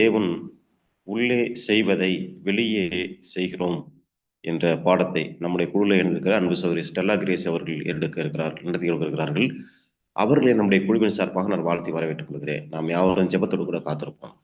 தேவன் உள்ளே செய்வதை வெளியே செய்கிறோம் என்ற பாடத்தை நம்முடைய குழுவில் எழுந்திருக்கிற அன்பு சௌரி ஸ்டெல்லா கிரேஸ் அவர்கள் எடுக்க இருக்கிறார்கள் நடத்தி இருக்கிறார்கள். அவர்களை நம்முடைய குழுவின் சார்பாக நான் வாழ்த்தி வரவேற்றுக் கொள்கிறேன். நாம் யாவரும் ஜெபத்தோடு கூட காத்திருப்போம்.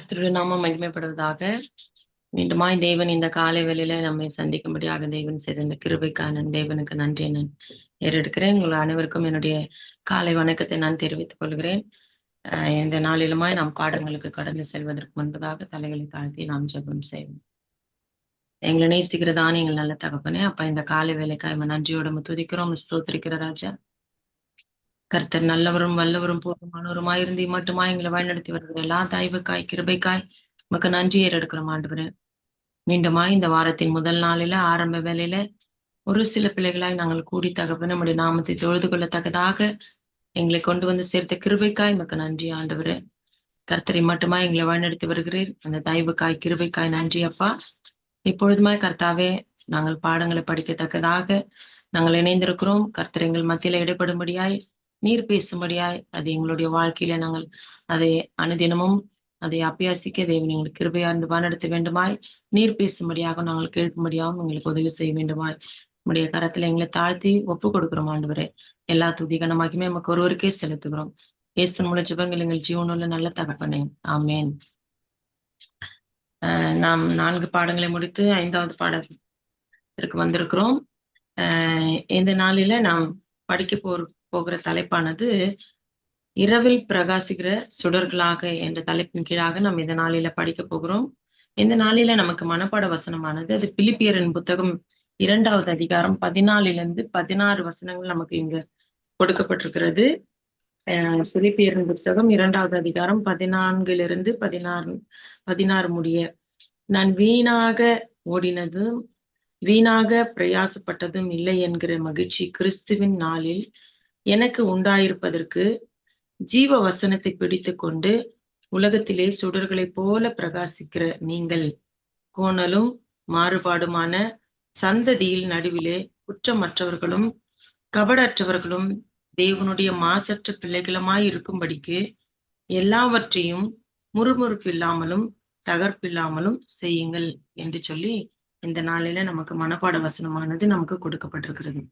கர்த்தருடைய நாமம் மகிமைப்படுவதாக மீண்டுமாய் தேவன் இந்த காலை வேளையில நம்மை சந்திக்கும்படியாக தேவன் செய்த இந்த கிருபைக்கான தேவனுக்கு நன்றி நான் ஏறெடுக்கிறேன். உங்கள் அனைவருக்கும் என்னுடைய காலை வணக்கத்தை நான் தெரிவித்துக் கொள்கிறேன். ஆஹ் இந்த நாளிலுமாய் நாம் பாடங்களுக்கு கடந்து செல்வதற்கு முன்பதாக தலைகளை தாழ்த்தி நாம் ஜெபம் செய்வோம். எங்களை நேசிக்கிறதான எங்கள் நல்ல தகப்பனே அப்ப இந்த காலை வேலைக்காய் நன்றியோட துதிக்கிறோம். ஸ்தோத்திரிக்கிற ராஜா. கர்த்தர் நல்லவரும் வல்லவரும் போதுமானவருமாயிருந்து மட்டுமா எங்களை வழிநடத்தி வருகிற எல்லா தாய்வுக்காய் கிருபைக்காய் உமக்கு நன்றி ஏறெடுக்கிறோம் ஆண்டவர். மீண்டுமா இந்த வாரத்தின் முதல் நாளில ஆரம்ப வேலையில ஒரு சில பிள்ளைகளாய் நாங்கள் கூடி தகப்ப நம்முடைய நாமத்தை தொழுது கொள்ளத்தக்கதாக எங்களை கொண்டு வந்து சேர்த்த கிருபைக்காய் மக்க நன்றி ஆண்டவர். கர்த்தரை மட்டுமா எங்களை வழிநடத்தி வருகிறீர். அந்த தயவுக்காய் கிருபைக்காய் நன்றி அப்பா. இப்பொழுதுமாய் கர்த்தாவே நாங்கள் பாடங்களை படிக்கத்தக்கதாக நாங்கள் இணைந்திருக்கிறோம். கர்த்தர் எங்கள் மத்தியில இடைப்படும்படியாய் நீர் பேசும்படியாய் அது எங்களுடைய வாழ்க்கையில நாங்கள் அதை அனுதினமும் அதை அபியாசிக்க தேவன் எங்களுக்கு கிருபையார்ந்து இருந்து வேண்டுமாய். நீர் பேசும்படியாக நாங்கள் கேட்கும்படியாகவும் எங்களுக்கு உதவி செய்ய வேண்டுமாய். உங்களுடைய கரத்துல எங்களை தாழ்த்தி ஒப்பு கொடுக்கிறோம் ஆண்டு எல்லா துதிகனமாகியுமே நமக்கு ஒருவருக்கே செலுத்துகிறோம். இயேசு மூல ஜிபங்கள் எங்கள் ஜீவனுள்ள நல்ல தகப்பனே. ஆமேன். ஆஹ் நாம் நான்கு பாடங்களை முடித்து ஐந்தாவது பாடத்திற்கு வந்திருக்கிறோம். ஆஹ் இந்த நாளில நாம் படிக்க போற போகிற தலைப்பானது இரவில் பிரகாசிக்கிற சுடர்களாக என்ற தலைப்பின் கீழாக நாம் இந்த நாளில படிக்க போகிறோம். இந்த நாளில நமக்கு மனப்பாட வசனமானது அது பிலிப்பியரின் புத்தகம் இரண்டாவது அதிகாரம் பதினாலிலிருந்து பதினாறு வசனங்கள் நமக்கு இங்க கொடுக்கப்பட்டிருக்கிறது. அஹ் பிலிப்பியரின் புத்தகம் இரண்டாவது அதிகாரம் பதினான்கிலிருந்து பதினாறு பதினாறு முடிய. நான் வீணாக ஓடினதும் வீணாக பிரயாசப்பட்டதும் இல்லை என்கிற மகிழ்ச்சி கிறிஸ்துவின் நாளில் எனக்கு உண்டாயிருப்பதற்கு ஜீவ வசனத்தை பிடித்து கொண்டு உலகத்திலே சுடர்களைப் போல பிரகாசிக்கிற நீங்கள். கோணலும் மாறுபாடுமான சந்ததியில் நடுவிலே குற்றமற்றவர்களும் கபடற்றவர்களும் தேவனுடைய மாசற்ற பிள்ளைகளுமாய் இருக்கும்படிக்கு எல்லாவற்றையும் முறுமுறுப்பு இல்லாமலும் தகர்ப்பில்லாமலும் செய்யுங்கள் என்று சொல்லி இந்த நாளில நமக்கு மனப்பாட வசனமானது நமக்கு கொடுக்கப்பட்டிருக்கிறது.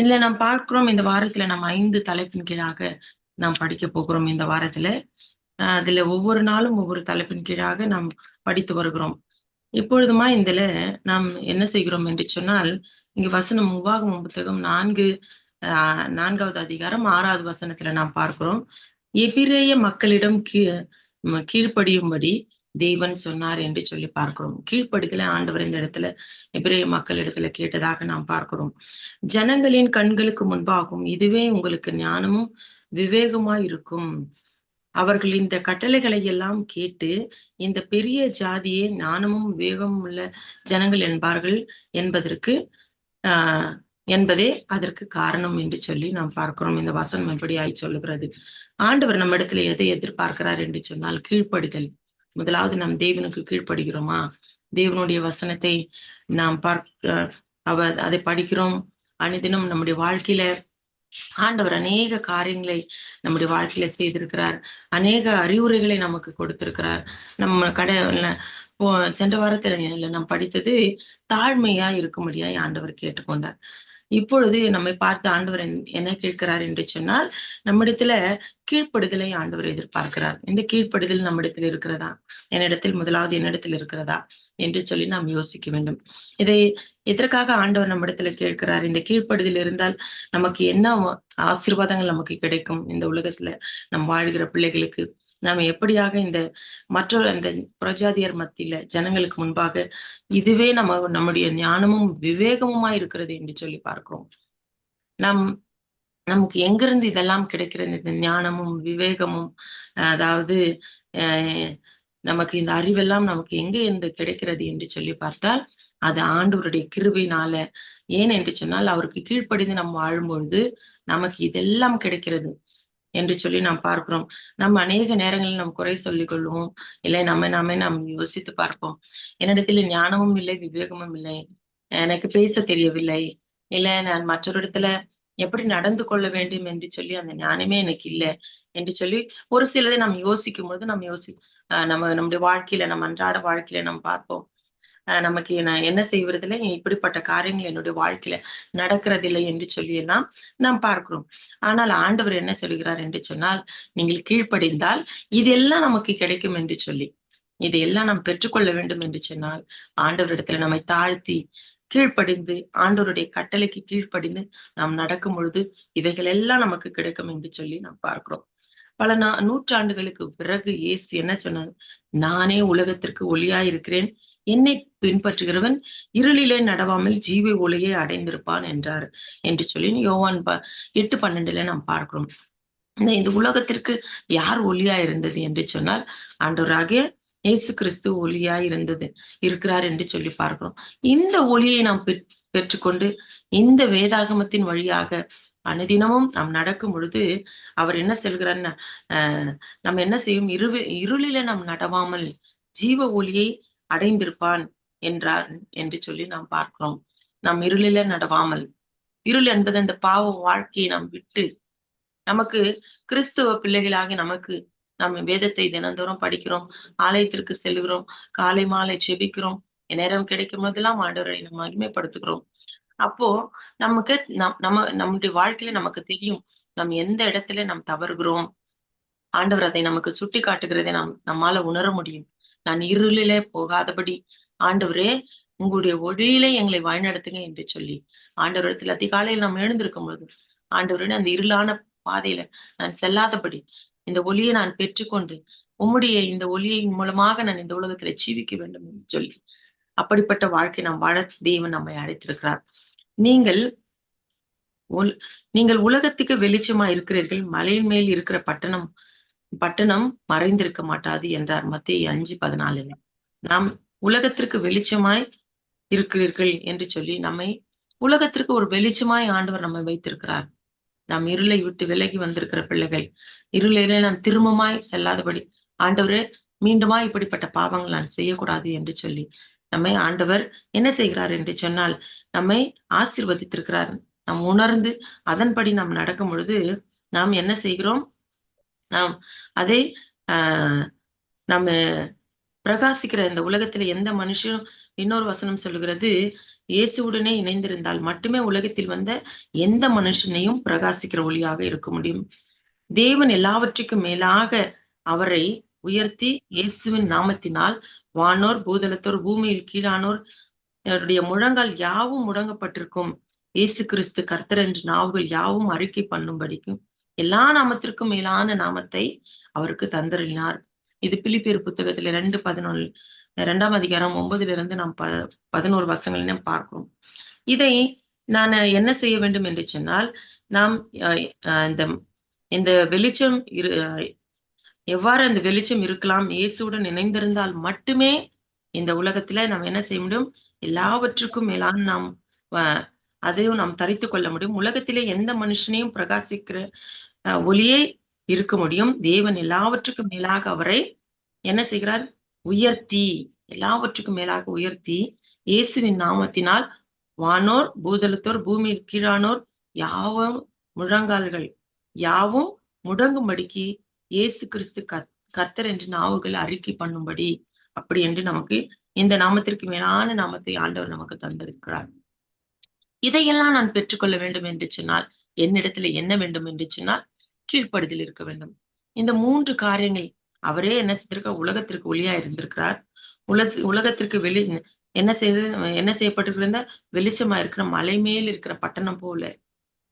இதுல நாம் பார்க்கிறோம் இந்த வாரத்துல நம்ம ஐந்து தலைப்பின் கீழாக நாம் படிக்க போகிறோம் இந்த வாரத்துல. அதுல ஒவ்வொரு நாளும் ஒவ்வொரு தலைப்பின் கீழாக நாம் படித்து வருகிறோம். இப்பொழுதுமா இதுல நாம் என்ன செய்கிறோம் என்று சொன்னால் இங்க வசனம் உபாகம புத்தகம் நான்கு ஆஹ் நான்காவது அதிகாரம் ஆறாவது வசனத்துல நாம் பார்க்கிறோம். எபிரேய மக்களிடம் கீ கீழ்ப்படியும்படி தேவன் சொன்னார் என்று சொல்லி பார்க்கிறோம். கீழ்ப்படுதலை ஆண்டவர் இந்த இடத்துல எபிரேய மக்கள் இடத்துல கேட்டதாக நாம் பார்க்கிறோம். ஜனங்களின் கண்களுக்கு முன்பாகும் இதுவே உங்களுக்கு ஞானமும் விவேகமா இருக்கும். அவர்கள் இந்த கட்டளைகளை எல்லாம் கேட்டு இந்த பெரிய ஜாதியே ஞானமும் விவேகமும் உள்ள ஜனங்கள் என்பார்கள் என்பதற்கு ஆஹ் என்பதே அதற்கு காரணம் என்று சொல்லி நாம் பார்க்கிறோம். இந்த வசனம் எப்படி ஆய் சொல்லுகிறது. ஆண்டவர் நம்ம இடத்துல எதை எதிர்பார்க்கிறார் என்று சொன்னால் கீழ்ப்படுதல். முதலாவது நாம் தேவனுக்கு கீழ்ப்படுகிறோமா? தேவனுடைய வசனத்தை நாம் பார்க்க அவர் அதை படிக்கிறோம். அனுதினம் நம்முடைய வாழ்க்கையில ஆண்டவர் அநேக காரியங்களை நம்முடைய வாழ்க்கையில செய்திருக்கிறார். அநேக அறிவுரைகளை நமக்கு கொடுத்திருக்கிறார். நம்ம கடை சென்ற வாரத்தில் நாம் படித்தது தாழ்மையா இருக்கும்படியாய் ஆண்டவர் கேட்டுக்கொண்டார். இப்பொழுது நம்மை பார்த்து ஆண்டவர் என்ன கேட்கிறார் என்று சொன்னால் நம்மிடத்துல கீழ்ப்படுதலை ஆண்டவர் எதிர்பார்க்கிறார். இந்த கீழ்ப்படுதல் நம்மிடத்தில் இருக்கிறதா? என்னிடத்தில் முதலாவது என்னிடத்தில் இருக்கிறதா? என்று சொல்லி நாம் யோசிக்க வேண்டும். இதை எதற்காக ஆண்டவர் நம்மிடத்துல கேட்கிறார்? இந்த கீழ்ப்படுதல் இருந்தால் நமக்கு என்ன ஆசீர்வாதங்கள் நமக்கு கிடைக்கும் இந்த உலகத்துல? நம் வாழ்கிற பிள்ளைகளுக்கு நாம் எப்படியாக இந்த மற்றொரு அந்த புரஜாதியர் மத்தியில ஜனங்களுக்கு முன்பாக இதுவே நம்ம நம்முடைய ஞானமும் விவேகமுமா இருக்கிறது என்று சொல்லி பார்க்கிறோம். நம் நமக்கு எங்கிருந்து இதெல்லாம் கிடைக்கிறது? இந்த ஞானமும் விவேகமும் அதாவது அஹ் நமக்கு இந்த அறிவெல்லாம் நமக்கு எங்க இருந்து கிடைக்கிறது என்று சொல்லி பார்த்தால் அது ஆண்டவருடைய கிருபினால ஏன் என்று சொன்னால் அவருக்கு கீழ்ப்படிந்து நம்ம வாழும்பொழுது நமக்கு இதெல்லாம் கிடைக்கிறது. என்று சொல்லி நாம் பார்க்கிறோம். நம்ம அநேக நேரங்களில் நாம் குறை சொல்லிக் கொள்வோம் இல்லை நம்ம நாமே நாம் யோசித்து பார்ப்போம். என்னிடத்தில் ஞானமும் இல்லை விவேகமும் இல்லை. எனக்கு பேச தெரியவில்லை. இல்ல நான் மற்றொரு இடத்துல எப்படி நடந்து கொள்ள வேண்டும் என்று சொல்லி அந்த ஞானமே எனக்கு இல்லை என்று சொல்லி ஒரு சிலதை நம்ம யோசிக்கும் போது நம்ம யோசி நம்ம நம்முடைய வாழ்க்கையில நம்ம அன்றாட வாழ்க்கையில நம்ம பார்ப்போம். நமக்கு நான் என்ன செய்வதில்லை இப்படிப்பட்ட காரியங்கள் என்னுடைய வாழ்க்கையில நடக்கிறதில்லை என்று சொல்லி எல்லாம் நாம் பார்க்கிறோம். ஆனால் ஆண்டவர் என்ன சொல்கிறார் என்று சொன்னால் நீங்கள் கீழ்ப்படிந்தால் இதெல்லாம் நமக்கு கிடைக்கும் என்று சொல்லி இதையெல்லாம் நாம் பெற்றுக்கொள்ள வேண்டும் என்று சொன்னால் ஆண்டவரிடத்துல நம்மை தாழ்த்தி கீழ்ப்படிந்து ஆண்டவருடைய கட்டளைக்கு கீழ்ப்படிந்து நாம் நடக்கும் பொழுது இவைகள் எல்லாம் நமக்கு கிடைக்கும் என்று சொல்லி நாம் பார்க்கிறோம். பல நா நூற்றாண்டுகளுக்கு பிறகு இயேசு என்ன சொன்னார் நானே உலகத்திற்கு ஒளியாய் இருக்கிறேன் என்னை பின்பற்றுகிறவன் இருளிலே நடவாமல் ஜீவ ஒளியை அடைந்திருப்பான் என்றார். என்று சொல்லி யோவான் ப எட்டு பன்னெண்டுல நாம் பார்க்கிறோம். இந்த உலகத்திற்கு யார் ஒளியா இருந்தது என்று சொன்னால் ஆண்டவராகிய இயேசு கிறிஸ்து ஒளியா இருந்தது இருக்கிறார் என்று சொல்லி பார்க்கிறோம். இந்த ஒளியை நாம் பெற்றுக்கொண்டு இந்த வேதாகமத்தின் வழியாக அனுதினமும் நாம் நடக்கும் பொழுது அவர் என்ன சொல்கிறார்னா நம்ம என்ன செய்யும்? இரு இருளில நாம் நடவாமல் ஜீவ ஒளியை அடைந்திருப்பான் என்றார் என்று சொல்லி நாம் பார்க்கிறோம். நாம் இருளில நடவாமல் இருள் என்பது அந்த பாவ வாழ்க்கையை நாம் விட்டு நமக்கு கிறிஸ்துவ பிள்ளைகளாகி நமக்கு நம்ம வேதத்தை தினந்தோறும் படிக்கிறோம் ஆலயத்திற்கு செல்கிறோம் காலை மாலை செபிக்கிறோம் நேரம் கிடைக்கும் போதெல்லாம் ஆண்டவரை நம்ம மகிமைப்படுத்துகிறோம். அப்போ நமக்கு நம் நம்ம நம்முடைய வாழ்க்கையில நமக்கு தெரியும் நம்ம எந்த இடத்துல நாம் தவறுகிறோம் ஆண்டவர் அதை நமக்கு சுட்டி காட்டுகிறதை நாம் நம்மால உணர முடியும். நான் இருளிலே போகாதபடி. ஆண்டவரே உங்களுடைய ஒளியிலே எங்களை வழிநடத்துங்க என்று சொல்லி. ஆண்டவரத்தில் அதிகாலையில் நாம் எழுந்திருக்கும் போது ஆண்டவரே அந்த இருளான பாதையில நான் செல்லாதபடி இந்த ஒளியை நான் பெற்றுக்கொண்டு உம்முடைய இந்த ஒளியின் மூலமாக நான் இந்த உலகத்துல ஜீவிக்க வேண்டும் என்று சொல்லி. அப்படிப்பட்ட வாழ்க்கை நாம் வாழ தேவன் நம்மை அழைத்திருக்கிறார். நீங்கள் நீங்கள் உலகத்துக்கு வெளிச்சமா இருக்கிறீர்கள் மலையின் மேல் இருக்கிற பட்டணம் பட்டணம் மறைந்திருக்க மாட்டாது என்றார் மத்திய அஞ்சு பதினாலுல. நாம் உலகத்திற்கு வெளிச்சமாய் இருக்கிறீர்கள் என்று சொல்லி நம்மை உலகத்திற்கு ஒரு வெளிச்சமாய் ஆண்டவர் நம்மை வைத்திருக்கிறார். நாம் இருளை விட்டு விலகி வந்திருக்கிற பிள்ளைகள் இருளிலே நாம் திரும்பமாய் செல்லாதபடி ஆண்டவரே மீண்டுமா இப்படிப்பட்ட பாவங்கள் நான் செய்யக்கூடாது என்று சொல்லி நம்மை ஆண்டவர் என்ன செய்கிறார் என்று சொன்னால் நம்மை ஆசிர்வதித்திருக்கிறார். நாம் உணர்ந்து அதன்படி நாம் நடக்கும் பொழுது நாம் என்ன செய்கிறோம்? நாம் அதை ஆஹ் நம்ம பிரகாசிக்கிற இந்த உலகத்துல எந்த மனுஷனும் இன்னொரு வசனம் சொல்லுகிறது? இயேசுவுடனே இணைந்திருந்தால் மட்டுமே உலகத்தில் வந்த எந்த மனுஷனையும் பிரகாசிக்கிற ஒளியாக இருக்க முடியும். தேவன் எல்லாவற்றுக்கும் மேலாக அவரை உயர்த்தி இயேசுவின் நாமத்தினால் வானோர் பூதலத்தோர் பூமியில் கீழானோர் அவருடைய முழங்கால் யாவும் முடங்கப்பட்டிருக்கும். இயேசு கிறிஸ்து கர்த்தர் என்று நாவுகள் யாவும் அறிக்கை பண்ணும்படிக்கும் எல்லா நாமத்திற்கும் மேலான நாமத்தை அவருக்கு தந்தறினார் இது பிலிப்பியர் புத்தகத்துல ரெண்டு பதினொன்று இரண்டாம் அதிகாரம் ஒன்பதுல இருந்து நாம் ப பதினோரு வசங்களையும் பார்க்கிறோம். இதை நான் என்ன செய்ய வேண்டும் என்று சொன்னால் நாம் இந்த இந்த வெளிச்சம் இரு எவ்வாறு அந்த வெளிச்சம் இருக்கலாம் இயேசுடன் இணைந்திருந்தால் மட்டுமே இந்த உலகத்துல நாம் என்ன செய்ய முடியும்? எல்லாவற்றுக்கும் மேலான நாம் அதையும் நாம் தரித்து கொள்ள முடியும். உலகத்திலே எந்த மனுஷனையும் பிரகாசிக்கிற ஒளியே இருக்க முடியும். தேவன் எல்லாவற்றுக்கும் மேலாக அவரை என்ன செய்கிறார்? உயர்த்தி. எல்லாவற்றுக்கும் மேலாக உயர்த்தி இயேசுவின் நாமத்தினால் வானோர் பூதளத்தோர் பூமியில் கீழானோர் யாவும் முழங்கால்கள் யாவும் முடங்கும்படிக்கு இயேசு கிறிஸ்து கர்த்தர் என்று நாவுகள் அறிக்கை பண்ணும்படி அப்படி என்று நமக்கு இந்த நாமத்திற்கு மேலான நாமத்தை ஆண்டவர் நமக்கு தந்திருக்கிறார். இதையெல்லாம் நான் பெற்றுக்கொள்ள வேண்டும் என்று சொன்னால் என்னிடத்துல என்ன வேண்டும் என்று சொன்னால் கீழ்ப்படுதல் இருக்க வேண்டும். இந்த மூன்று காரியங்கள் அவரே என்ன செய்திருக்க உலகத்திற்கு ஒளியா இருந்திருக்கிறார். உலக உலகத்திற்கு வெளி என்ன செய்ய என்ன செய்யப்பட்டிருந்த வெளிச்சமா இருக்கிற மலை மேல் இருக்கிற பட்டணம் போல.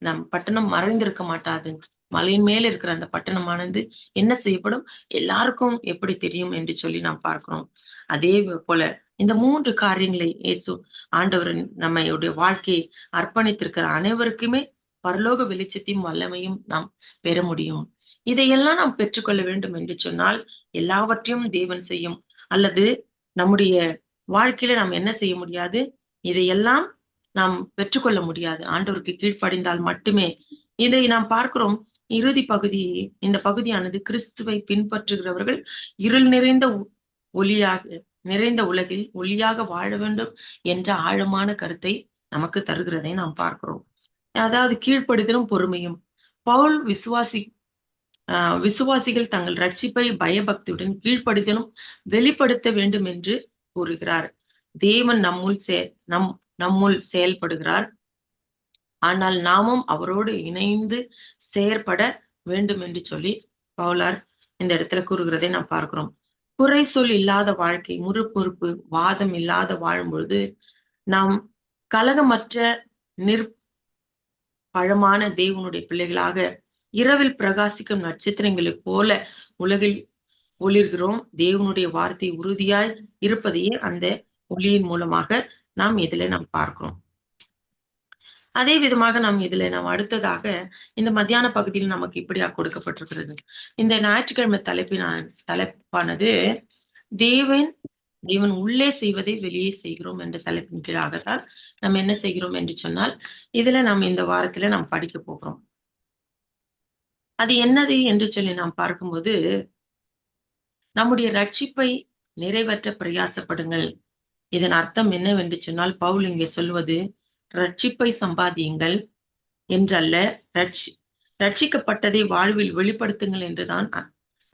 நம் பட்டணம் மறைந்திருக்க மாட்டாது. மலையின் மேல் இருக்கிற அந்த பட்டணமானது என்ன செய்யப்படும்? எல்லாருக்கும் எப்படி தெரியும் என்று சொல்லி நாம் பார்க்கிறோம். அதே போல இந்த மூன்று காரியங்களை இயேசு ஆண்டவர் நம்மளுடைய வாழ்க்கையை அர்ப்பணித்திருக்கிற அனைவருக்குமே பரலோக வெளிச்சத்தையும் வல்லமையும் நாம் பெற முடியும். இதையெல்லாம் நாம் பெற்றுக்கொள்ள வேண்டும் என்று சொன்னால் எல்லாவற்றையும் தேவன் செய்யும். அல்லது நம்முடைய வாழ்க்கையில நாம் என்ன செய்ய முடியாது? இதையெல்லாம் நாம் பெற்றுக்கொள்ள முடியாது. ஆண்டவருக்கு கீழ்ப்படிந்தால் மட்டுமே. இதை நாம் பார்க்கிறோம். இறுதி பகுதி இந்த பகுதியானது கிறிஸ்துவை பின்பற்றுகிறவர்கள் இருள் நிறைந்த ஒ- ஒளியாக நிறைந்த உலகில் ஒளியாக வாழ வேண்டும் என்ற ஆழமான கருத்தை நமக்கு தருகிறதை நாம் பார்க்கிறோம். அதாவது கீழ்ப்படுதலும் பொறுமையும். பவுல் விசுவாசி ஆஹ் விசுவாசிகள் தங்கள் ரட்சிப்பை பயபக்தியுடன் கீழ்ப்படுதலும் வெளிப்படுத்த வேண்டும் என்று கூறுகிறார். தேவன் நம்முள் சே நம் நம்முள் செயல்படுகிறார். ஆனால் நாமும் அவரோடு இணைந்து செயற்பட வேண்டும் என்று சொல்லி பவுலார் இந்த இடத்துல கூறுகிறதை நாம் பார்க்கிறோம். குறை சொல் இல்லாத வாழ்க்கை முறுப்பொறுப்பு வாதம் இல்லாத வாழும்பொழுது நாம் கலகமற்ற நிற் பழமான தேவனுடைய பிள்ளைகளாக இரவில் பிரகாசிக்கும் நட்சத்திரங்களைப் போல உலகில் ஒளிர்கிறோம். தேவனுடைய வார்த்தை உறுதியாய் இருப்பதையே அந்த ஒளியின் மூலமாக நாம் இதுல நாம் பார்க்கிறோம். அதே விதமாக நாம் இதுல நாம் அடுத்ததாக இந்த மத்தியான பகுதியில் நமக்கு இப்படியா கொடுக்கப்பட்டிருக்கிறது. இந்த ஞாயிற்றுக்கிழமை தலைப்பின தலைப்பானது தேவன் தேவன் உள்ளே செய்வதை வெளியே செய்கிறோம் என்ற தலைப்பின் கீழாகத்தான் நம்ம என்ன செய்கிறோம் என்று சொன்னால் இதுல நாம் இந்த வாரத்துல நாம் படிக்க போகிறோம். அது என்னது என்று சொல்லி நாம் பார்க்கும்போது நம்முடைய ரட்சிப்பை நிறைவேற்ற பிரயாசப்படுங்கள். இதன் அர்த்தம் என்னவென்று சொன்னால் பவுல் இங்கே சொல்வது ரட்சிப்பை சம்பாதியுங்கள் என்றல்ல ரட்சி ரட்சிக்கப்பட்டதை வாழ்வில் வெளிப்படுத்துங்கள் என்றுதான்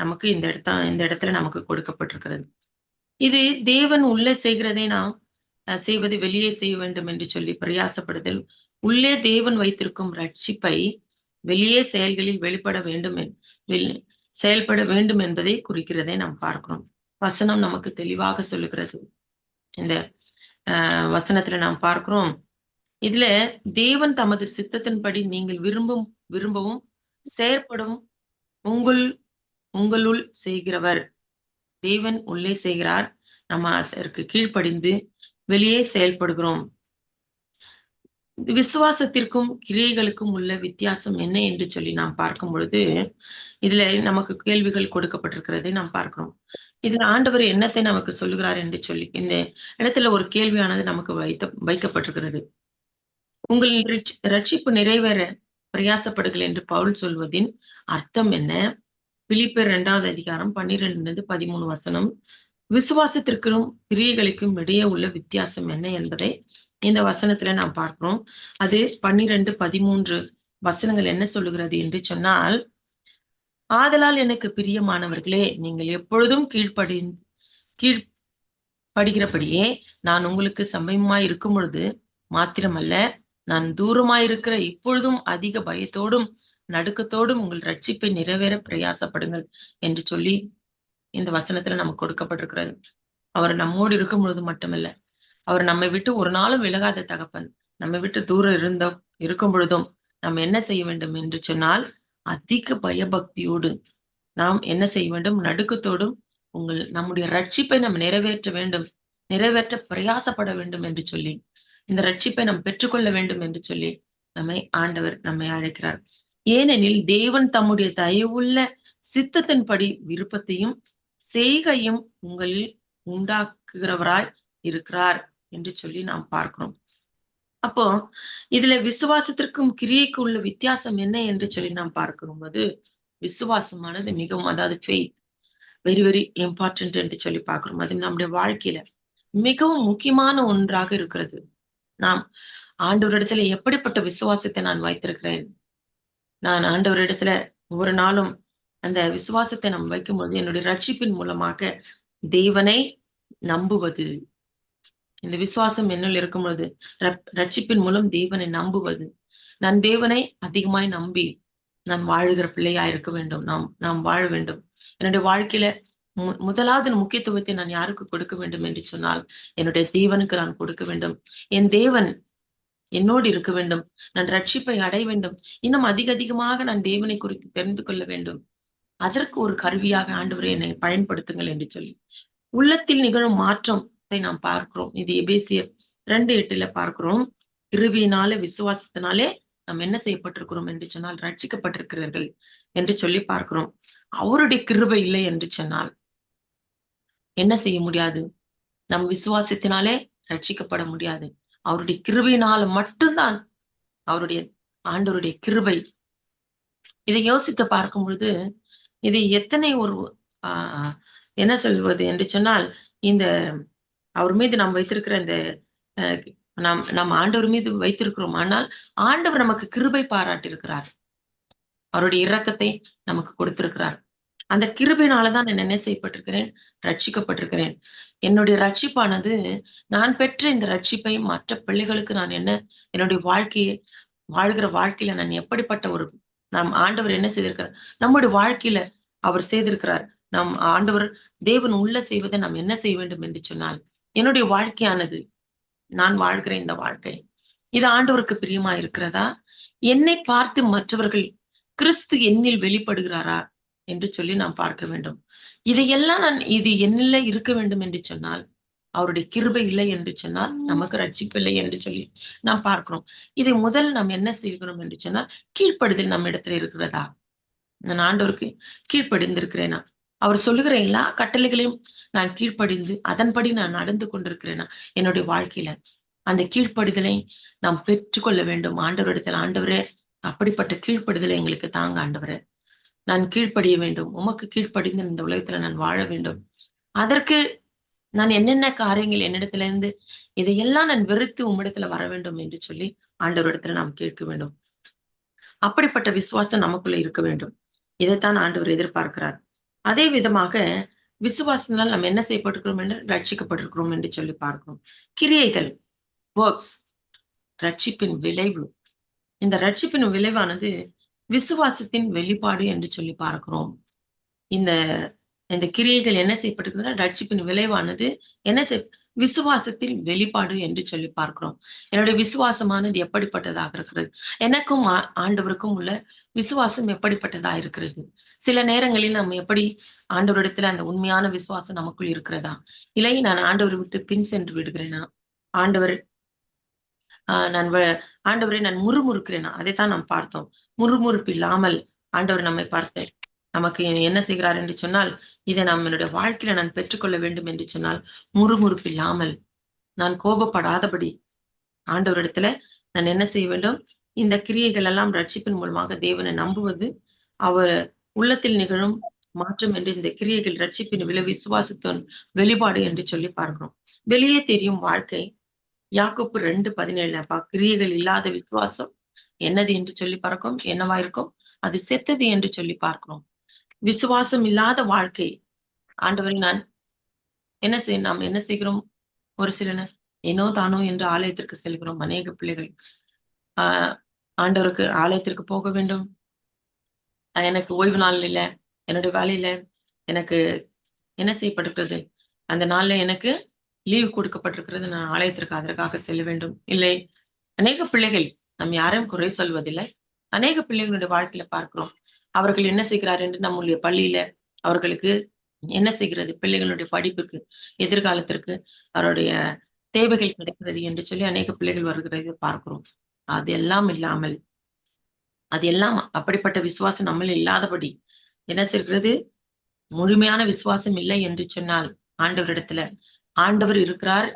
நமக்கு இந்த இடத்த இந்த இடத்துல நமக்கு கொடுக்கப்பட்டிருக்கிறது. இது தேவன் உள்ளே செய்கிறதை நாம் செய்வது வெளியே செய்ய வேண்டும் என்று சொல்லி பிரயாசப்படுதல். உள்ளே தேவன் வைத்திருக்கும் ரட்சிப்பை வெளியே செயல்களில் வெளிப்பட வேண்டும் செயல்பட வேண்டும் என்பதை குறிக்கிறதை நாம் பார்க்கிறோம் வசனம் நமக்கு தெளிவாக சொல்லுகிறது. இந்த ஆஹ் வசனத்துல நாம் பார்க்கிறோம். இதுல தேவன் தமது சித்தத்தின்படி நீங்கள் விரும்பும் விரும்பவும் செயற்படும் உங்கள் உங்களுள் செய்கிறவர். தேவன் உள்ளே செய்கிறார். நம்ம அதற்கு கீழ்ப்படிந்து வெளியே செயல்படுகிறோம். விசுவாசத்திற்கும் கிரியைகளுக்கும் உள்ள வித்தியாசம் என்ன என்று சொல்லி நாம் பார்க்கும் பொழுது இதுல நமக்கு கேள்விகள் கொடுக்கப்பட்டிருக்கிறதை நாம் பார்க்கிறோம். இதுல ஆண்டவர் என்னத்தை நமக்கு சொல்லுகிறார் என்று சொல்லி இந்த இடத்துல ஒரு கேள்வியானது நமக்கு வைத்த வைக்கப்பட்டிருக்கிறது. உங்களின் ரட்சிப்பு நிறைவேற பிரயாசப்படுங்கள் என்று பவுல் சொல்வதின் அர்த்தம் என்ன? பிலிப்பர் இரண்டாவது அதிகாரம் பன்னிரெண்டு பதிமூணு வசனம். விசுவாசத்திற்கும் கிரியைகளுக்கும் இடையே உள்ள வித்தியாசம் என்ன என்பதை இந்த வசனத்துல நாம் பார்க்கிறோம். அது பன்னிரெண்டு பதிமூன்று வசனங்கள் என்ன சொல்லுகிறது என்று சொன்னால் ஆதலால் எனக்கு பிரியமானவர்களே நீங்கள் எப்பொழுதும் கீழ்ப்படி கீழ்ப்படுகிறபடியே நான் உங்களுக்கு சமயமாய் இருக்கும் பொழுது மாத்திரமல்ல நான் தூரமாயிருக்கிற இப்பொழுதும் அதிக பயத்தோடும் நடுக்கத்தோடும் உங்கள் ரட்சிப்பை நிறைவேற பிரயாசப்படுங்கள் என்று சொல்லி இந்த வசனத்துல நமக்கு கொடுக்கப்பட்டிருக்கிறது. அவர் நம்மோடு இருக்கும் பொழுது மட்டுமல்ல அவர் நம்மை விட்டு ஒரு நாளும் விலகாத தகப்பன் நம்மை விட்டு தூரம் இருந்தோம் இருக்கும் பொழுதும் நாம் என்ன செய்ய வேண்டும் என்று சொன்னால் அதிக பயபக்தியோடு நாம் என்ன செய்ய வேண்டும்? நடுக்கத்தோடும் உங்கள் நம்முடைய ரட்சிப்பை நாம் நிறைவேற்ற வேண்டும் நிறைவேற்ற பிரயாசப்பட வேண்டும் என்று சொல்லி இந்த ரட்சிப்பை நாம் பெற்றுக்கொள்ள வேண்டும் என்று சொல்லி நம்மை ஆண்டவர் நம்மை அழைக்கிறார். ஏனெனில் தேவன் தம்முடைய தயவுள்ள சித்தத்தின்படி விருப்பத்தையும் செய்கையும் உங்களில் உண்டாக்குகிறவராய் இருக்கிறார் என்று சொல்லி நாம் பார்க்கிறோம். அப்போ இதுல விசுவாசத்திற்கும் கிரியைக்கு உள்ள வித்தியாசம் என்ன என்று சொல்லி நாம் பார்க்கிறோம் போது விசுவாசமானது மிகவும் அதாவது ஃபெய்த் வெரி வெரி இம்பார்ட்டன்ட் என்று சொல்லி பார்க்கிறோம். அது நம்முடைய வாழ்க்கையில மிகவும் முக்கியமான ஒன்றாக இருக்கிறது. நாம் ஆண்டவரிடத்துல எப்படிப்பட்ட விசுவாசத்தை நான் வைத்திருக்கிறேன்? நான் ஆண்டவரிடத்துல ஒவ்வொரு நாளும் அந்த விசுவாசத்தை நாம் வைக்கும்போது என்னுடைய ரட்சிப்பின் மூலமாக தேவனை நம்புவது. இந்த விசுவாசம் என்னுள் இருக்கும் பொழுது ரப்- ரட்சிப்பின் மூலம் தேவனை நம்புவது. நான் தேவனை அதிகமாய் நம்பி நான் வாழுகிற பிள்ளையா இருக்க வேண்டும். நாம் நாம் வாழ வேண்டும். என்னுடைய வாழ்க்கையில மு- முதலாவது முக்கியத்துவத்தை நான் யாருக்கு கொடுக்க வேண்டும் என்று சொன்னால் என்னுடைய தேவனுக்கு நான் கொடுக்க வேண்டும். என் தேவன் என்னோடு இருக்க வேண்டும். நான் ரட்சிப்பை அடைய வேண்டும். இன்னும் அதிக அதிகமாக நான் தேவனை குறித்து தெரிந்து கொள்ள வேண்டும். அதற்கு ஒரு கருவியாக ஆண்டவரை என்னை பயன்படுத்துங்கள் என்று சொல்லி. உள்ளத்தில் நிகழும் மாற்றத்தை நாம் பார்க்கிறோம். இது எபேசியர் ரெண்டு எட்டுல பார்க்கிறோம். கிருவியினால விசுவாசத்தினாலே நாம் என்ன செய்யப்பட்டிருக்கிறோம் என்று சொன்னால் ரட்சிக்கப்பட்டிருக்கிறீர்கள் என்று சொல்லி பார்க்கிறோம். அவருடைய கிருபை இல்லை என்று சொன்னால் என்ன செய்ய முடியாது? நம் விசுவாசத்தினாலே ரட்சிக்கப்பட முடியாது. அவருடைய கிருபையினால மட்டும்தான் அவருடைய ஆண்டவருடைய கிருபை. இதை யோசித்து பார்க்கும் பொழுது இது எத்தனை ஒரு ஆஹ் என்ன சொல்வது என்று சொன்னால் இந்த அவர் மீது நாம் வைத்திருக்கிற இந்த அஹ், நாம் நாம் ஆண்டவர் மீது வைத்திருக்கிறோம். ஆனால் ஆண்டவர் நமக்கு கிருபை பாராட்டியிருக்கிறார். அவருடைய இரக்கத்தை நமக்கு கொடுத்திருக்கிறார். அந்த கிருபையினாலதான் நான் என்ன செய்யப்பட்டிருக்கிறேன் ரட்சிக்கப்பட்டிருக்கிறேன். என்னுடைய ரட்சிப்பானது நான் பெற்ற இந்த ரட்சிப்பை மற்ற பிள்ளைகளுக்கு நான் என்ன என்னுடைய வாழ்க்கையை வாழ்கிற வாழ்க்கையில நான் எப்படிப்பட்ட ஒரு நாம் ஆண்டவர் என்ன செய்திருக்கிறார்? நம்முடைய வாழ்க்கையில அவர் செய்திருக்கிறார் நம் ஆண்டவர் தேவன் உள்ள செய்வதை நாம் என்ன செய்ய வேண்டும் என்று சொன்னால் என்னுடைய வாழ்க்கையானது நான் வாழ்கிற இந்த வாழ்க்கை இது ஆண்டவருக்கு பிரியமா இருக்கிறதா? என்னை பார்த்து மற்றவர்கள் கிறிஸ்து என்னில் வெளிப்படுகிறாரா? என்று சொல்லி நாம் பார்க்க வேண்டும். இதையெல்லாம் நான் இது என்னில இருக்க வேண்டும் என்று சொன்னால் அவருடைய கிருபை இல்லை என்று சொன்னால் நமக்கு ரட்சிப்பு இல்லை என்று சொல்லி நாம் பார்க்கிறோம். இதை முதல் நாம் என்ன செய்கிறோம் என்று சொன்னால் கீழ்ப்படுதல் நம்ம இடத்துல இருக்கிறதா? நான் ஆண்டவருக்கு கீழ்ப்படிந்திருக்கிறேனா? அவர் சொல்லுகிற எல்லா கட்டளைகளையும் நான் கீழ்ப்படிந்து அதன்படி நான் நடந்து கொண்டிருக்கிறேனா? என்னுடைய வாழ்க்கையில அந்த கீழ்ப்படுதலை நாம் பெற்றுக்கொள்ள வேண்டும். ஆண்டவரிடத்தில் ஆண்டவரே அப்படிப்பட்ட கீழ்ப்படுதலை எங்களுக்கு தாங்க ஆண்டவரே. நான் கீழ்ப்படிய வேண்டும். உமக்கு கீழ்ப்படிந்து இந்த உலகத்துல நான் வாழ வேண்டும். அதற்கு நான் என்னென்ன காரியங்கள் என்னிடத்துல இருந்து இதையெல்லாம் நான் வெறுத்து உம்மிடத்துல வர வேண்டும் என்று சொல்லி ஆண்டவரிடத்துல நாம் கேட்க வேண்டும். அப்படிப்பட்ட விசுவாசம் நமக்குள்ள இருக்க வேண்டும். இதைத்தான் ஆண்டவர் எதிர்பார்க்கிறார். அதே விதமாக விசுவாசத்தினால் நம்ம என்ன செய்யப்பட்டிருக்கிறோம் என்று ரட்சிக்கப்பட்டிருக்கிறோம் என்று சொல்லி பார்க்கிறோம். கிரியைகள் ஒர்க்ஸ் ரட்சிப்பின் விளைவு. இந்த ரட்சிப்பின் விளைவானது விசுவாசத்தின் வெளிப்பாடு என்று சொல்லி பார்க்கிறோம். இந்த இந்த கிரியைகள் என்ன செய்யப்பட்டிருக்கிறது ரட்சிப்பின் விளைவானது என்ன செய் விசுவாசத்தின் வெளிப்பாடு என்று சொல்லி பார்க்கிறோம். என்னுடைய விசுவாசமானது எப்படிப்பட்டதாக இருக்கிறது? எனக்கும் ஆண்டவருக்கும் உள்ள விசுவாசம் எப்படிப்பட்டதா இருக்கிறது? சில நேரங்களில் நம்ம எப்படி ஆண்டவரிடத்துல அந்த உண்மையான விசுவாசம் நமக்குள் இருக்கிறதா? இல்லை நான் ஆண்டவரை விட்டு பின் சென்று விடுகிறேனா? ஆண்டவர் ஆஹ் நான் ஆண்டவரை நான் முறுமுறுக்கிறேனா? அதைத்தான் நாம் பார்த்தோம். முறுமுறுப்பு இல்லாமல் ஆண்டவர் நம்மை பார்த்து நமக்கு என்ன செய்கிறார்? என்று சொன்னால் இதை நாம் என்னுடைய வாழ்க்கையில நான் பெற்றுக்கொள்ள வேண்டும் என்று சொன்னால் முறுமுறுப்பு இல்லாமல் நான் கோபப்படாதபடி ஆண்டவரிடத்துல நான் என்ன செய்ய வேண்டும்? இந்த கிரியைகள் எல்லாம் ரட்சிப்பின் மூலமாக தேவனை நம்புவது அவர் உள்ளத்தில் நிகழும் மாற்றம் என்று இந்த கிரியைகள் ரட்சிப்பின் விலை விசுவாசத்தின் வெளிப்பாடு என்று சொல்லி பார்க்கிறோம். வெளியே தெரியும் வாழ்க்கை. யாக்கோப்பு ரெண்டு பதினேழு கிரியைகள் இல்லாத விசுவாசம் என்னது என்று சொல்லி பார்க்கும் என்னவா இருக்கும்? அது செத்தது என்று சொல்லி பார்க்கிறோம் விசுவாசம் இல்லாத வாழ்க்கை. ஆண்டவரை நான் என்ன செய்ய நாம் என்ன செய்கிறோம்? ஒரு சிலனர். ஏனோ தானோ என்று ஆலயத்திற்கு செல்கிறோம். அநேக பிள்ளைகள். ஆஹ் ஆண்டவருக்கு ஆலயத்திற்கு போக வேண்டும். எனக்கு ஓய்வு நாள் இல்லை. என்னுடைய வேலையில எனக்கு என்ன செய்யப்பட்டிருக்கிறது? அந்த நாள்ல எனக்கு லீவ் கொடுக்கப்பட்டிருக்கிறது. நான் ஆலயத்திற்கு அதற்காக செல்ல வேண்டும். இல்லை. அநேக பிள்ளைகள் நாம் யாரையும் குறை சொல்வதில்லை. அநேக பிள்ளைகளுடைய வாழ்க்கையில பார்க்கிறோம். அவர்கள் என்ன செய்கிறார் என்று நம்முடைய பள்ளியில அவர்களுக்கு என்ன செய்கிறது? பிள்ளைகளுடைய படிப்புக்கு எதிர்காலத்திற்கு அவருடைய தேவைகள் கிடைக்கிறது என்று சொல்லி அநேக பிள்ளைகள் வருகிறதை பார்க்கிறோம். அது எல்லாம் இல்லாமல் அது எல்லாம் அப்படிப்பட்ட விசுவாசம் நம்மள இல்லாதபடி என்ன செய்கிறது? முழுமையான விசுவாசம் இல்லை என்று சொன்னால் ஆண்டவரிடத்துல ஆண்டவர் இருக்கிறார்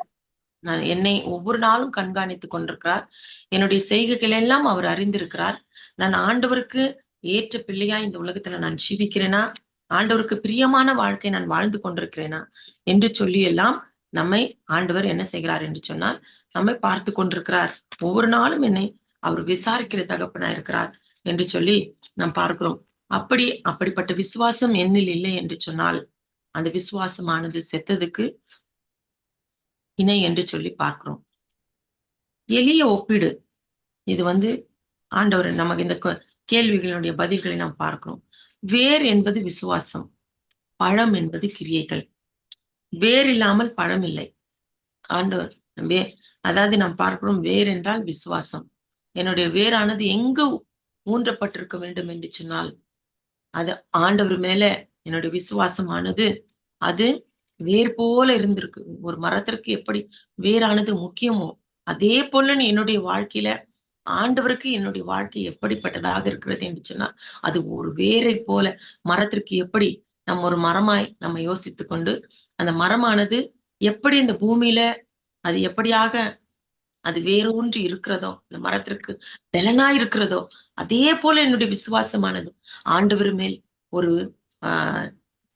நான் என்னை ஒவ்வொரு நாளும் கண்காணித்துக் கொண்டிருக்கிறார். என்னுடைய செய்கைகள் எல்லாம் அவர் அறிந்திருக்கிறார். நான் ஆண்டவருக்கு ஏற்ற பிள்ளையா இந்த உலகத்துல நான் ஜீவிக்கிறேனா? ஆண்டவருக்கு பிரியமான வாழ்க்கை நான் வாழ்ந்து கொண்டிருக்கிறேனா? என்று சொல்லி எல்லாம் நம்மை ஆண்டவர் என்ன செய்கிறார் என்று சொன்னால் நம்மை பார்த்து கொண்டிருக்கிறார். ஒவ்வொரு நாளும் என்னை அவர் விசாரிக்கிற தகப்பனா இருக்கிறார் என்று சொல்லி நாம் பார்க்கிறோம். அப்படி அப்படிப்பட்ட விசுவாசம் என்னில் இல்லை என்று சொன்னால் அந்த விசுவாசமானது செத்ததுக்கு இணை என்று சொல்லி பார்க்கிறோம். எளிய ஒப்பீடு. இது வந்து ஆண்டவர் நமக்கு இந்த கேள்விகளினுடைய பதில்களை நாம் பார்க்கிறோம். வேர் என்பது விசுவாசம். பழம் என்பது கிரியைகள். வேர் இல்லாமல் பழம் இல்லை. ஆண்டவர் வே அதாவது நாம் பார்க்கிறோம் வேர் என்றால் விசுவாசம். என்னுடைய வேரானது எங்கு ஊன்றப்பட்டிருக்க வேண்டும் என்று சொன்னால் அது ஆண்டவர் மேல என்னுடைய விசுவாசமானது அது வேர் போல இருந்திருக்கு. ஒரு மரத்திற்கு எப்படி வேரானது முக்கியமோ அதே போல நீ என்னுடைய வாழ்க்கையில ஆண்டவருக்கு என்னுடைய வாழ்க்கை எப்படிப்பட்டதாக இருக்கிறது என்று சொன்னால் அது ஒரு வேரை போல மரத்திற்கு எப்படி நம்ம ஒரு மரமாய் நம்ம யோசித்து கொண்டு அந்த மரமானது எப்படி இந்த பூமியில அது எப்படியாக அது வேரூன்றி இருக்கிறதோ இந்த மரத்திற்கு பலனா இருக்கிறதோ அதே போல என்னுடைய விசுவாசமானது. ஆண்டவர் மேல் ஒரு ஆஹ்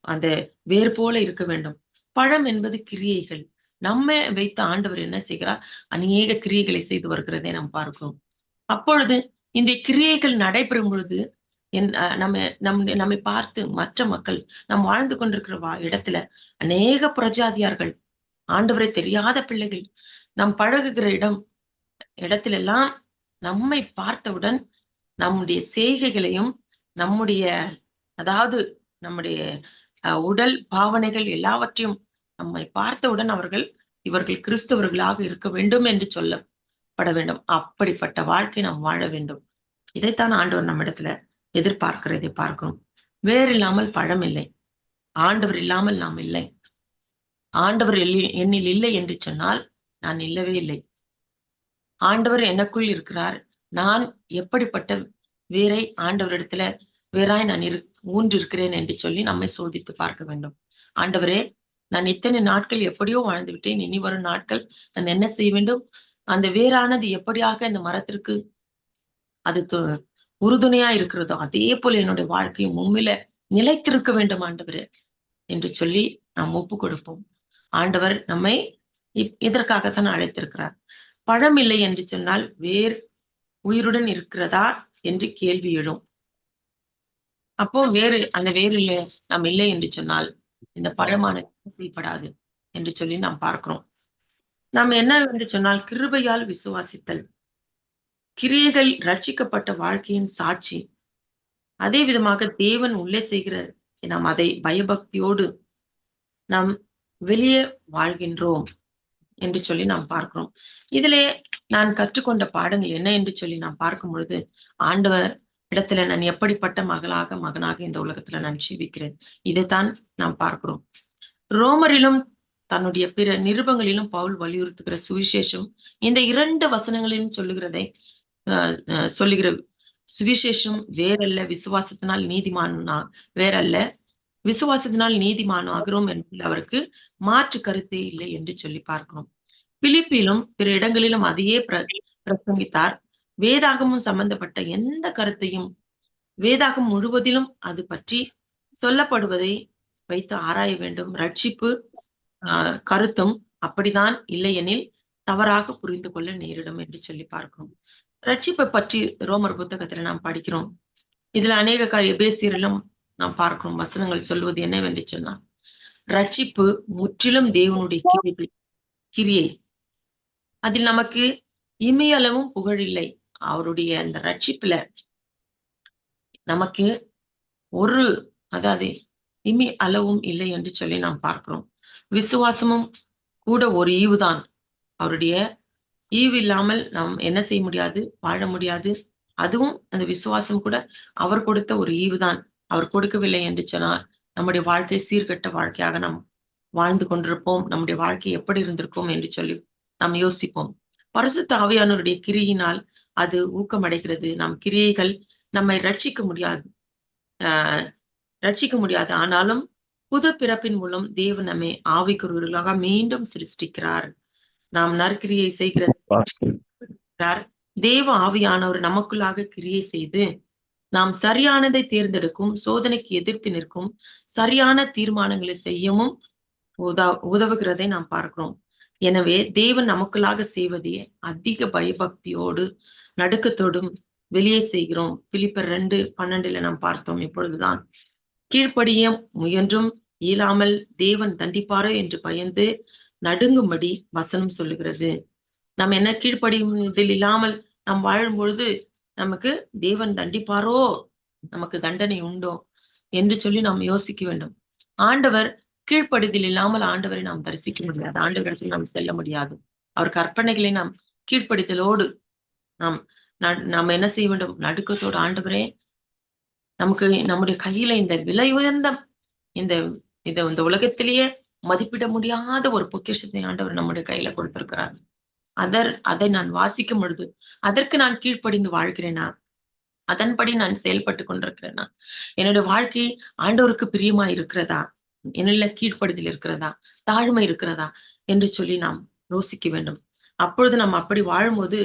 அந்த வேர் போல இருக்க வேண்டும். பழம் என்பது கிரியைகள். நம்ம வைத்த ஆண்டவர் என்ன செய்கிறார்? அநேக கிரியைகளை செய்து வருகிறதை நாம் பார்க்கிறோம். அப்பொழுது இந்த கிரியைகள் நடைபெறும் பொழுது நம்ம நம் நம்மை பார்த்து மற்ற மக்கள் நாம் வாழ்ந்து கொண்டிருக்கிற வா இடத்துல அநேக புரஜாதியார்கள் ஆண்டவரை தெரியாத பிள்ளைகள் நாம் பழகுகிற இடம் இடத்துல எல்லாம் நம்மை பார்த்தவுடன் நம்முடைய செய்கைகளையும் நம்முடைய அதாவது நம்முடைய உடல் பாவனைகள் எல்லாவற்றையும் நம்மை பார்த்தவுடன் அவர்கள் இவர்கள் கிறிஸ்தவர்களாக இருக்க வேண்டும் என்று சொல்லப்பட வேண்டும். அப்படிப்பட்ட வாழ்க்கை நாம் வாழ வேண்டும். இதைத்தான் ஆண்டவர் நம்ம இடத்துல எதிர்பார்க்கிறதை பார்க்கணும். வேறு இல்லாமல் பழம் இல்லை. ஆண்டவர் இல்லாமல் நாம் இல்லை. ஆண்டவர் என்னில் இல்லை என்று சொன்னால் நான் இல்லவே இல்லை. ஆண்டவர் எனக்குள் இருக்கிறார். நான் எப்படிப்பட்ட வேரை ஆண்டவரிடத்துல வேறாய் நான் இரு ஊன்று இருக்கிறேன் என்று சொல்லி நம்மை சோதித்து பார்க்க வேண்டும். ஆண்டவரே நான் இத்தனை நாட்கள் எப்படியோ வாழ்ந்து விட்டேன். இனி வரும் நாட்கள் நான் என்ன செய்ய வேண்டும்? அந்த வேரானது எப்படியாக இந்த மரத்திற்கு அது உறுதுணையா இருக்கிறதோ அதே போல என்னுடைய வாழ்க்கையும் உண்மையில நிலைத்திருக்க வேண்டும் ஆண்டவரே என்று சொல்லி நாம் ஒப்பு கொடுப்போம். ஆண்டவர் நம்மை இப்- இதற்காகத்தான் அழைத்திருக்கிறார். பழம் இல்லை என்று சொன்னால் வேர் உயிருடன் இருக்கிறதா என்று கேள்வி எழும். அப்போ வேறு அந்த வேறு நாம் இல்லை என்று சொன்னால் இந்த பழமானது செய்யப்படாது என்று சொல்லி நாம் பார்க்கிறோம். நாம் என்ன என்று சொன்னால் கிருபையால் விசுவாசித்தல். கிரியைகள் ரட்சிக்கப்பட்ட வாழ்க்கையின் சாட்சி. அதே விதமாக தேவன் உள்ளே செய்கிற நாம் அதை பயபக்தியோடு நாம் வெளியே வாழ்கின்றோம் என்று சொல்லி நாம் பார்க்கிறோம். இதிலே நான் கற்றுக்கொண்ட பாடங்கள் என்ன என்று சொல்லி நான் பார்க்கும் பொழுது ஆண்டவர் இடத்துல நான் எப்படிப்பட்ட மகளாக மகனாக இந்த உலகத்துல நான் ஜீவிக்கிறேன்? இதைத்தான் நாம் பார்க்கிறோம். ரோமரிலும் தன்னுடைய பிற நிருபங்களிலும் பவுல் வலியுறுத்துகிற சுவிசேஷம் இந்த இரண்டு வசனங்களிலும் சொல்லுகிறதை சொல்லுகிற சுவிசேஷம் வேறல்ல விசுவாசத்தினால் நீதிமானா வேறல்ல விசுவாசத்தினால் நீதிமான் ஆகிறோம் என்பதில் அவருக்கு மாற்று கருத்தே இல்லை என்று சொல்லி பார்க்கிறோம். பிலிப்பிலும் பிற இடங்களிலும் அதையே பிர பிரசங்கித்தார். வேதாகமும் சம்பந்தப்பட்ட எந்த கருத்தையும் வேதாகம் முழுவதிலும் அது பற்றி சொல்லப்படுவதை வைத்து ஆராய வேண்டும். ரட்சிப்பு ஆஹ் கருத்தும் அப்படிதான் இல்லையெனில் தவறாக புரிந்து கொள்ள நேரிடும் என்று சொல்லி பார்க்கிறோம். ரட்சிப்பை பற்றி ரோமர் புத்தகத்துல நாம் படிக்கிறோம். இதுல அநேக காரிய பேசியரிலும் நாம் பார்க்கிறோம். வசனங்கள் சொல்வது என்னவென்று சொன்னால் ரட்சிப்பு முற்றிலும் தேவனுடைய கிரியை கிரியை. அதில் நமக்கு இமையளவும் புகழில்லை அவருடைய அந்த ரட்சிப்புல நமக்கு ஒரு அதாவது இமி அளவும் இல்லை என்று சொல்லி நாம் பார்க்கிறோம். விசுவாசமும் கூட ஒரு ஈவுதான். அவருடைய ஈவு இல்லாமல் நாம் என்ன செய்ய முடியாது? வாழ முடியாது. அதுவும் அந்த விசுவாசம் கூட அவர் கொடுத்த ஒரு ஈவுதான். அவர் கொடுக்கவில்லை என்று சொன்னால் நம்முடைய வாழ்க்கை சீர்கெட்ட வாழ்க்கையாக நாம் வாழ்ந்து கொண்டிருப்போம். நம்முடைய வாழ்க்கை எப்படி இருந்திருக்கும் என்று சொல்லி நாம் யோசிப்போம். பரிசுத்த ஆவியானவருடைய கிரியினால் அது ஊக்கமடைகிறது. நம் கிரியைகள் நம்மை ரட்சிக்க முடியாது. ஆஹ் ரட்சிக்க முடியாது. ஆனாலும் புது பிறப்பின் மூலம் தேவன் நம்மை ஆவிக்குரியவர்களாக மீண்டும் சிருஷ்டிக்கிறார். நாம் நற்கிரியை செய்கிற இருக்கிறார். தேவ ஆவியானவர் நமக்குள்ளாக கிரியை செய்து நாம் சரியானதை தேர்ந்தெடுக்கும் சோதனைக்கு எதிர்த்து நிற்கும் சரியான தீர்மானங்களை செய்யவும் உதா உதவுகிறதை நாம் பார்க்கிறோம். எனவே தேவன் நமக்குள்ளாக செய்வதே அதிக பயபக்தியோடு நடுக்கத்தோடும் வெளியே செய்கிறோம். பிலிப்பர் ரெண்டு பன்னெண்டுல நாம் பார்த்தோம் இப்பொழுதுதான். கீழ்ப்படிய முயன்றும் இயலாமல் தேவன் தண்டிப்பாரோ என்று பயந்து நடுங்கும்படி வசனம் சொல்லுகிறது. நாம் என்ன கீழ்ப்படியதில் இல்லாமல் நாம் வாழும் பொழுது நமக்கு தேவன் தண்டிப்பாரோ? நமக்கு தண்டனை உண்டோ? என்று சொல்லி நாம் யோசிக்க வேண்டும். ஆண்டவர் கீழ்ப்படிதல் இல்லாமல் ஆண்டவரை நாம் தரிசிக்க முடியாது. சொல்லி நாம் செல்ல முடியாது. அவர் கற்பனைகளை நாம் கீழ்ப்படிதலோடு நாம் நாம் என்ன செய்ய வேண்டும்? நடுக்கத்தோடு ஆண்டவரே நமக்கு நம்முடைய கையில இந்த விலை உயர்ந்த இந்த இந்த இந்த உலகத்திலேயே மதிப்பிட முடியாத ஒரு பொக்கிஷத்தை ஆண்டவர் நம்முடைய கையில கொடுத்திருக்கிறார். அதர் அதை நான் வாசிக்கும் பொழுது அதற்கு நான் கீழ்ப்படிந்து வாழ்கிறேனா? அதன்படி நான் செயல்பட்டு கொண்டிருக்கிறேனா? என்னுடைய வாழ்க்கை ஆண்டவருக்கு பிரியமா இருக்கிறதா? என்னில கீழ்ப்படுதல் இருக்கிறதா? தாழ்மை இருக்கிறதா? என்று சொல்லி நாம் யோசிக்க வேண்டும். அப்பொழுது நாம் அப்படி வாழும்போது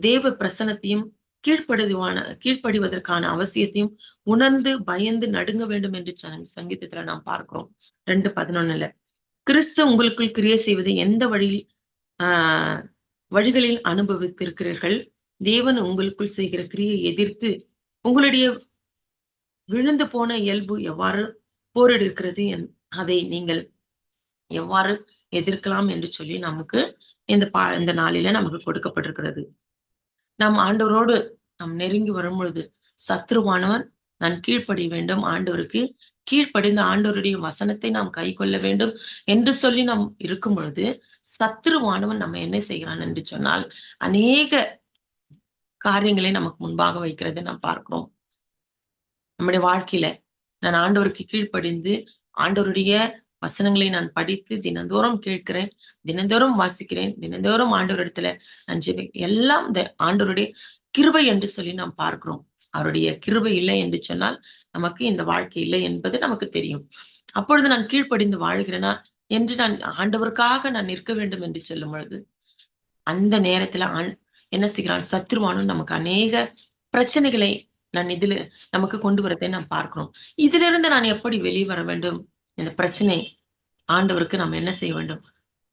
தேவ பிரசனத்தையும் கீழ்ப்படுதுவான கீழ்ப்படிவதற்கான அவசியத்தையும் உணர்ந்து பயந்து நடுங்க வேண்டும் என்று சங்கீதத்துல நாம் பார்க்கிறோம். ரெண்டு பதினொன்னுல கிறிஸ்து உங்களுக்குள் கிரியை செய்வதை எந்த வழியில் ஆஹ் வழிகளில் அனுபவித்திருக்கிறீர்கள்? தேவன் உங்களுக்குள் செய்கிற கிரியை எதிர்த்து உங்களுடைய விழுந்து போன இயல்பு எவ்வாறு போரிடுகிறது என்- அதை நீங்கள் எவ்வாறு எதிர்க்கலாம்? என்று சொல்லி நமக்கு இந்த பா இந்த நாளில நமக்கு கொடுக்கப்பட்டிருக்கிறது. நாம் ஆண்டவரோடு நாம் நெருங்கி வரும் பொழுது சத்ருவானவன் நான் கீழ்ப்படிய வேண்டும். ஆண்டவருக்கு கீழ்ப்படிந்த ஆண்டவருடைய வசனத்தை நாம் கை கொள்ள வேண்டும் என்று சொல்லி நாம் இருக்கும் பொழுது சத்ருவானவன் நம்ம என்ன செய்கிறான் என்று சொன்னால் அநேக காரியங்களை நமக்கு முன்பாக வைக்கிறதை நாம் பார்க்கிறோம். நம்முடைய வாழ்க்கையில நான் ஆண்டவருக்கு கீழ்ப்படிந்து ஆண்டவருடைய வசனங்களை நான் படித்து தினந்தோறும் கேட்கிறேன் தினந்தோறும் வாசிக்கிறேன் தினந்தோறும் ஆண்டவரிடத்துல நான் ஜெபி எல்லாம் இந்த ஆண்டவருடைய கிருபை என்று சொல்லி நாம் பார்க்கிறோம். அவருடைய கிருபை இல்லை என்று சொன்னால் நமக்கு இந்த வாழ்க்கை இல்லை என்பது நமக்கு தெரியும். அப்பொழுது நான் கீழ்ப்படிந்து வாழ்கிறேனா என்று நான் ஆண்டவருக்காக நான் நிற்க வேண்டும் என்று சொல்லும் பொழுது அந்த நேரத்துல ஆண் என்ன செய்கிறான்? சத்ருவானும் நமக்கு அநேக பிரச்சனைகளை நான் இதுல நமக்கு கொண்டு வரதை நாம் பார்க்கிறோம். இதுல இருந்து நான் எப்படி வெளியே வர வேண்டும்? இந்த பிரச்சனை ஆண்டவருக்கு நாம் என்ன செய்ய வேண்டும்?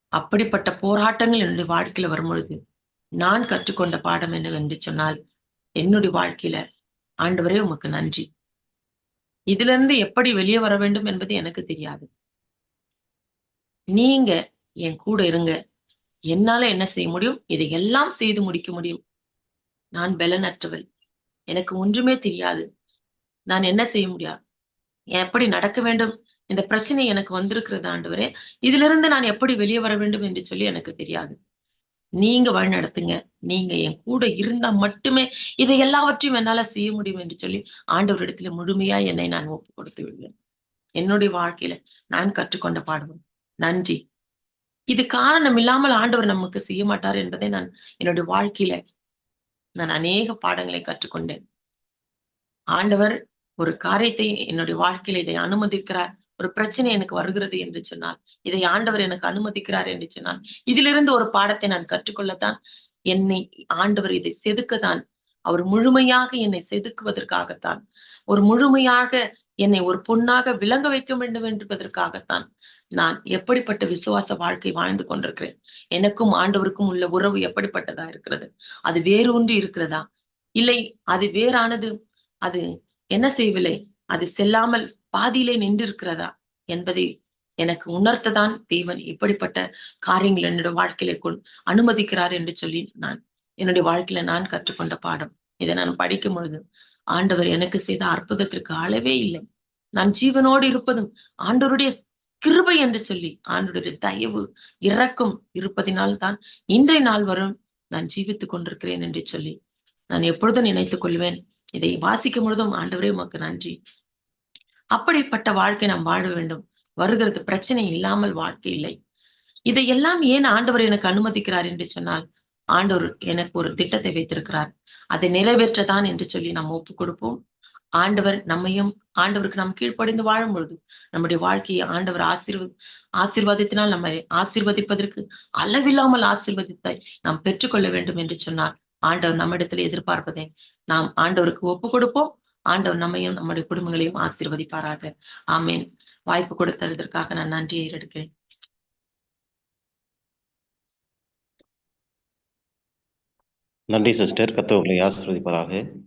அப்படிப்பட்ட போராட்டங்கள் என்னுடைய வாழ்க்கையில வரும்பொழுது நான் கற்றுக்கொண்ட பாடம் என்னவென்று சொன்னால் என்னுடைய வாழ்க்கையில ஆண்டவரே உமக்கு நன்றி. இதுல இருந்து எப்படி வெளியே வர வேண்டும் என்பது எனக்கு தெரியாது. நீங்க என் கூட இருங்க. என்னால என்ன செய்ய முடியும்? இதை எல்லாம் செய்து முடிக்க முடியும். நான் பலனற்றவள். எனக்கு ஒன்றுமே தெரியாது. நான் என்ன செய்ய முடியாது எப்படி நடக்க வேண்டும்? இந்த பிரச்சனை எனக்கு வந்திருக்கிறது ஆண்டவரே. இதுல இருந்து நான் எப்படி வெளியே வர வேண்டும் என்று சொல்லி எனக்கு தெரியாது. நீங்க வழிநடத்துங்க நீங்க என் கூட இருந்தா மட்டுமே இதை எல்லாவற்றையும் என்னால செய்ய முடியும் என்று சொல்லி ஆண்டவரிடத்துல முழுமையா என்னை நான் ஒப்பு கொடுத்து விடுவேன். என்னுடைய வாழ்க்கையில நான் கற்றுக்கொண்ட பாடுவோம் நன்றி. இது காரணம் இல்லாமல் ஆண்டவர் நமக்கு செய்ய மாட்டார் என்பதை நான் என்னுடைய வாழ்க்கையில நான் அநேக பாடங்களை கற்றுக்கொண்டேன். ஆண்டவர் ஒரு காரியத்தை என்னுடைய வாழ்க்கையில இதை அனுமதிக்கிறார். ஒரு பிரச்சனை எனக்கு வருகிறது என்று சொன்னால் இதை ஆண்டவர் எனக்கு அனுமதிக்கிறார் என்று சொன்னால் இதிலிருந்து ஒரு பாடத்தை நான் கற்றுக்கொள்ளத்தான் என்னை ஆண்டவர் இதை செதுக்கத்தான் அவர் முழுமையாக என்னை செதுக்குவதற்காகத்தான் ஒரு முழுமையாக என்னை ஒரு பொண்ணாக விளங்க வைக்க வேண்டும் என்பதற்காகத்தான் நான் எப்படிப்பட்ட விசுவாச வாழ்க்கை வாழ்ந்து கொண்டிருக்கிறேன். எனக்கும் ஆண்டவருக்கும் உள்ள உறவு எப்படிப்பட்டதா இருக்கிறது? அது வேறு ஒன்று இருக்கிறதா? இல்லை அது வேறானது? அது என்ன செய்யவில்லை? அது செல்லாமல் பாதியிலே நின்றிருக்கிறதா என்பதை எனக்கு உணர்த்ததான் தேவன் இப்படிப்பட்ட காரியங்கள் என்னுடைய வாழ்க்கையில அனுமதிக்கிறார் என்று சொல்லி நான் என்னுடைய வாழ்க்கையில நான் கற்றுக்கொண்ட பாடம். இதை நான் படிக்கும் பொழுது ஆண்டவர் எனக்கு செய்த அற்புதத்திற்கு அளவே இல்லை. நான் ஜீவனோடு இருப்பதும் ஆண்டவருடைய கிருபை என்று சொல்லி ஆண்டவருடைய தயவு இறக்கும் இருப்பதினால் தான் இன்றைய நாள் வரும் நான் ஜீவித்துக் கொண்டிருக்கிறேன் என்று சொல்லி நான் எப்பொழுதும் நினைத்துக் கொள்வேன். இதை வாசிக்கும் பொழுதும் ஆண்டவரே உமக்கு நன்றி. அப்படிப்பட்ட வாழ்க்கை நாம் வாழ வேண்டும். வருகிறது பிரச்சனை இல்லாமல் வாழ்க்கை இல்லை. இதையெல்லாம் ஏன் ஆண்டவர் எனக்கு அனுமதிக்கிறார் என்று சொன்னால் ஆண்டவர் எனக்கு ஒரு திட்டத்தை வைத்திருக்கிறார். அதை நிறைவேற்றதான் என்று சொல்லி நாம் ஒப்பு கொடுப்போம். ஆண்டவர் நம்மையும் ஆண்டவருக்கு நாம் கீழ்ப்படைந்து வாழும் பொழுது நம்முடைய வாழ்க்கையை ஆண்டவர் ஆசீர்வ ஆசீர்வாதத்தினால் நம்மை ஆசீர்வதிப்பதற்கு அளவில்லாமல் ஆசீர்வதித்தை நாம் பெற்றுக்கொள்ள வேண்டும் என்று சொன்னார் ஆண்டவர் நம்மிடத்தில் எதிர்பார்ப்பதை நாம் ஆண்டவருக்கு ஒப்பு கொடுப்போம். ஆண்டவர் நம்மையும் நம்முடைய குடும்பங்களையும் ஆசீர்வதிப்பாராக. ஆமேன். வாய்ப்பு கொடுத்ததற்காக நான் நன்றியை எடுக்கிறேன். நன்றி சிஸ்டர். கத்தவர்களை ஆசிர்வதிப்பதாக